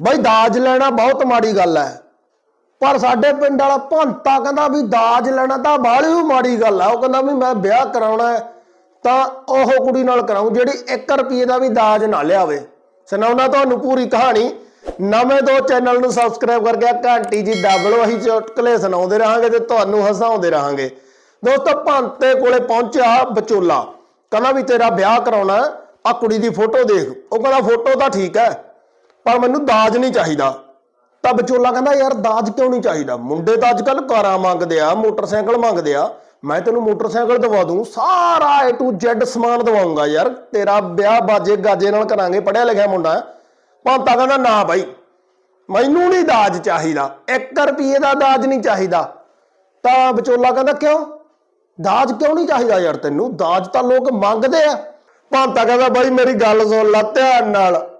ਬਈ ਦਾਜ ਲੈਣਾ ਬਹੁਤ ਮਾੜੀ ਗੱਲ ਹੈ ਪਰ ਸਾਡੇ ਪਿੰਡ ਵਾਲਾ ਭੰਤਾ ਕਹਿੰਦਾ ਵੀ ਦਾਜ ਲੈਣਾ ਤਾਂ ਬਾਹਲੀ ਮਾੜੀ ਗੱਲ ਆ ਉਹ ਕਹਿੰਦਾ ਵੀ ਮੈਂ ਵਿਆਹ ਕਰਾਉਣਾ ਹੈ ਤਾਂ ਉਹ ਕੁੜੀ ਨਾਲ ਕਰਾਉਂ ਜਿਹੜੀ 1 ਰੁਪਏ ਦਾ ਵੀ ਦਾਜ ਨਾ ਲਿਆਵੇ। ਸੁਣਾਉਣਾ ਤੁਹਾਨੂੰ ਪੂਰੀ ਕਹਾਣੀ। ਨਵੇਂ ਦੋ ਚੈਨਲ ਨੂੰ ਸਬਸਕ੍ਰਾਈਬ ਕਰਕੇ ਘੰਟੀ ਜੀ ਦਬ ਅਸੀਂ ਚੁਟਕਲੇ ਸੁਣਾਉਂਦੇ ਰਹਾਂਗੇ ਤੇ ਤੁਹਾਨੂੰ ਹਸਾਉਂਦੇ ਰਹਾਂਗੇ। ਦੋਸਤੋ ਭੰਤੇ ਕੋਲੇ ਪਹੁੰਚਿਆ ਵਿਚੋਲਾ। ਕਹਿੰਦਾ ਵੀ ਤੇਰਾ ਵਿਆਹ ਕਰਾਉਣਾ ਆ ਕੁੜੀ ਦੀ ਫੋਟੋ ਦੇਖ। ਉਹ ਕਹਿੰਦਾ ਫੋਟੋ ਤਾਂ ਠੀਕ ਹੈ ਪਰ ਮੈਨੂੰ ਦਾਜ ਨਹੀਂ ਚਾਹੀਦਾ। ਤਾਂ ਵਿਚੋਲਾ ਕਹਿੰਦਾ, ਯਾਰ, ਦਾਜ ਕਿਉਂ ਨਹੀਂ ਚਾਹੀਦਾ? ਮੁੰਡੇ ਤਾਂ ਅੱਜ ਕੱਲ ਕਾਰਾਂ ਮੰਗਦੇ ਆ, ਮੋਟਰਸਾਈਕਲ ਮੰਗਦੇ ਆ। ਮੈਂ ਤੈਨੂੰ ਮੋਟਰਸਾਈਕਲ ਦਵਾ ਦੂੰ, ਸਾਰਾ A to Z ਸਮਾਨ ਦਵਾਉਂਗਾ ਯਾਰ। ਤੇਰਾ ਵਿਆਹ ਬਾਜੇ ਗਾਜੇ ਨਾਲ ਕਰਾਂਗੇ ਪੜਿਆ ਲਿਖਿਆ ਮੁੰਡਾ ਹੈ। ਭਾਂਤਾ ਕਹਿੰਦਾ, ਨਾ ਬਾਈ, ਮੈਨੂੰ ਨਹੀਂ ਦਾਜ ਚਾਹੀਦਾ। 1 ਰੁਪਏ ਦਾ ਦਾਜ ਨਹੀਂ ਚਾਹੀਦਾ। ਤਾਂ ਵਿਚੋਲਾ ਕਹਿੰਦਾ, ਕਿਉਂ? ਦਾਜ ਕਿਉਂ ਨਹੀਂ ਚਾਹੀਦਾ ਯਾਰ ਤੈਨੂੰ? ਦਾਜ ਤਾਂ ਲੋਕ ਮੰਗਦੇ ਆ। ਭਾਂਤਾ ਕਹਿੰਦਾ, ਬਾਈ, ਮੇਰੀ ਗੱਲ ਸੁਣ ਲੈ ਧਿਆਨ ਨਾਲ।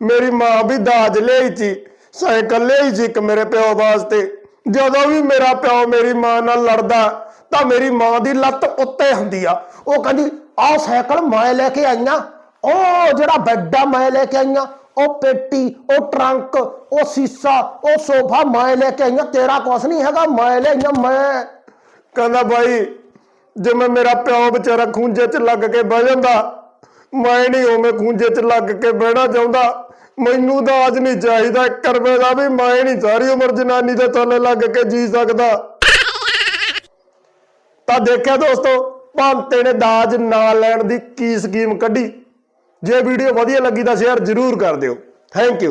ਮੇਰੀ ਮਾਂ ਵੀ ਦਾਜ ਲਈ ਸੀ, ਸਾਈਕਲ ਲਈ ਸੀ ਇੱਕ ਮੇਰੇ ਪਿਓ ਵਾਸਤੇ। ਜਦੋਂ ਵੀ ਮੇਰਾ ਪਿਓ ਮੇਰੀ ਮਾਂ ਨਾਲ ਲੜਦਾ, ਤਾਂ ਮੇਰੀ ਮਾਂ ਦੀ ਲੱਤ ਉੱਤੇ ਹੁੰਦੀ ਆ। ਉਹ ਕਹਿੰਦੀ, ਆਹ ਸਾਈਕਲ ਮੈਂ ਲੈ ਕੇ ਆਈਆਂ ਉਹ ਜਿਹੜਾ ਬੈੱਡ ਆ ਮੈਂ ਲੈ ਕੇ ਆਈਆਂ ਉਹ ਪੇਟੀ, ਉਹ ਟਰੰਕ, ਉਹ ਸੀਸਾ, ਉਹ ਸੋਫਾ ਮੈਂ ਲੈ ਕੇ ਆਈਆਂ ਤੇਰਾ ਕੁਛ ਨਹੀਂ ਹੈਗਾ, ਮੈਂ ਲੈ ਆਈਆਂ ਮੈਂ। ਕਹਿੰਦਾ, ਬਾਈ ਜਿਵੇਂ ਮੇਰਾ ਪਿਓ ਵਿਚਾਰਾ ਖੂੰਜੇ 'ਚ ਲੱਗ ਕੇ ਬਹਿ ਜਾਂਦਾ ਮੈਂ ਨਹੀਂ ਉਵੇਂ ਖੂੰਜੇ 'ਚ ਲੱਗ ਕੇ ਬਹਿਣਾ ਚਾਹੁੰਦਾ। ਮੈਨੂੰ ਦਾਜ ਨਹੀਂ ਚਾਹੀਦਾ ਇੱਕ ਰੁਪਏ ਦਾ ਵੀ, ਮੈਂ ਨਹੀਂ ਸਾਰੀ ਉਮਰ ਜਨਾਨੀ ਦੇ ਥੱਲੇ ਲੱਗ ਕੇ ਜੀ ਸਕਦਾ। ਤਾਂ ਦੇਖਿਆ ਦੋਸਤੋ, ਭਾਂਤੇ ਨੇ ਦਾਜ ਨਾ ਲੈਣ ਦੀ ਕੀ ਸਕੀਮ ਕੱਢੀ। ਜੇ ਵੀਡੀਓ ਵਧੀਆ ਲੱਗੀ ਤਾਂ ਸ਼ੇਅਰ ਜ਼ਰੂਰ ਕਰ ਦਿਓ। Thank you